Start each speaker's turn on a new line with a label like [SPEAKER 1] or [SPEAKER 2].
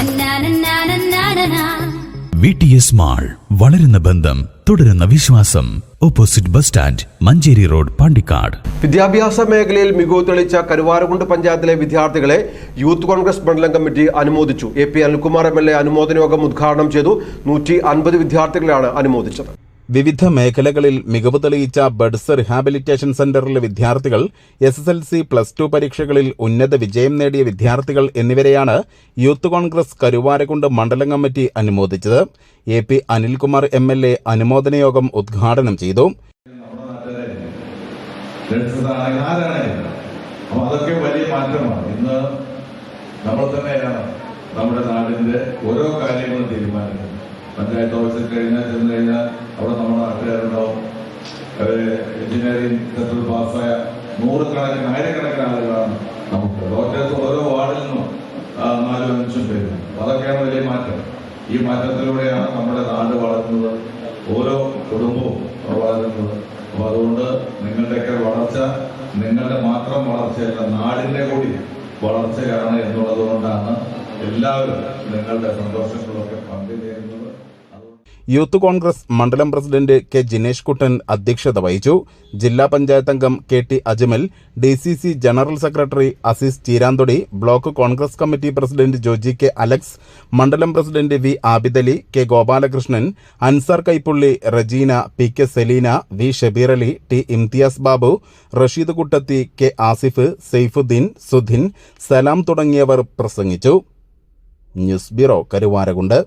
[SPEAKER 1] നന്നാനന്നാനന്നാനനാ.
[SPEAKER 2] V T S mall വളരുന്ന ബന്ധം തുടരുന്ന വിശ്വാസം. Opposite bus stand Manjeri road Pandikkad.
[SPEAKER 3] വിദ്യാഭ്യാസ മേഖലയിൽ മികവ് തെളിയിച്ച കരുവാരകുണ്ട് പഞ്ചായത്തിലെ വിദ്യാർത്ഥികളെ യൂത്ത് കോൺഗ്രസ് മണ്ഡലം കമ്മിറ്റി അനുമോദിച്ചു. A P Anilkumar M L A അനുമോദന യോഗം ഉദ്ഘാടനം ചെയ്തു. നൂറ്റി അൻപത് വിദ്യാർത്ഥികളെയാണ് അനുമോദിച്ചത്.
[SPEAKER 4] വിവിധ മേഖലകളിൽ മികവ് തെളിയിച്ച ബഡ്സ് റിഹാബിലിറ്റേഷൻ സെന്ററിലെ വിദ്യാർത്ഥികൾ S S L C plus two പരീക്ഷകളിൽ ഉന്നത വിജയം നേടിയ വിദ്യാർത്ഥികൾ എന്നിവരെയാണ് യൂത്ത് കോൺഗ്രസ് കരുവാരക്കുണ്ട് മണ്ഡലം committee അനുമോദിച്ചത്. A P Anilkumar M L A അനുമോദന യോഗം ഉദ്ഘാടനം ചെയ്തു.
[SPEAKER 5] അതൊക്കെ വലിയ മാറ്റമാണ്. ഇന്ന് നമ്മൾ തന്നെയാണ് നമ്മുടെ നാടിന്റെ ഓരോ കാര്യങ്ങളും തീരുമാനിക്കുന്നത്. പഞ്ചായത്ത് ഓഫീസിൽ കഴിഞ്ഞാൽ ചെന്ന് കഴിഞ്ഞാൽ അവിടെ നമ്മുടെ നാട്ടുകാരുണ്ടാവും. അവർ എഞ്ചിനീയറിംഗ് തത്വത്തിൽ പാസ്സായ നൂറുകണക്കിന് ആയിരക്കണക്കിന് ആളുകളാണ് നമുക്ക്. ഡോക്ടേഴ്സ് ഓരോ വാർഡിൽ നിന്നും നാലും അഞ്ചും പേരും അതൊക്കെയാണ് വലിയ മാറ്റം. ഈ മാറ്റത്തിലൂടെയാണ് നമ്മുടെ നാട് വളർത്തുന്നത് ഓരോ കുടുംബവും വളരുന്നത്. അപ്പൊ അതുകൊണ്ട് നിങ്ങളുടെയൊക്കെ വളർച്ച നിങ്ങളുടെ മാത്രം വളർച്ചയല്ല നാടിന്റെ കൂടി വളർച്ചയാണ് എന്നുള്ളത് കൊണ്ടാണ് എല്ലാവരും നിങ്ങളുടെ സന്തോഷങ്ങളൊക്കെ
[SPEAKER 4] യൂത്ത് കോൺഗ്രസ് മണ്ഡലം പ്രസിഡന്റ് കെ ജിനേഷ് കുട്ടൻ അധ്യക്ഷത വഹിച്ചു. ജില്ലാ പഞ്ചായത്ത് അംഗം K T Ajmal D C C general secretary Azeez Cheeranthodi block Congress committee president Joji K Alex മണ്ഡലം president V Abidali K Gopalakrishnan Ansar Kaippully Rajeena P K Seleena V Shabeer Ali T Imthiyas Babu Rasheed Kuttathi K Asif Saifuddin Sudhin Salam തുടങ്ങിയവർ പ്രസംഗിച്ചു. News bureau Karuvarakundu.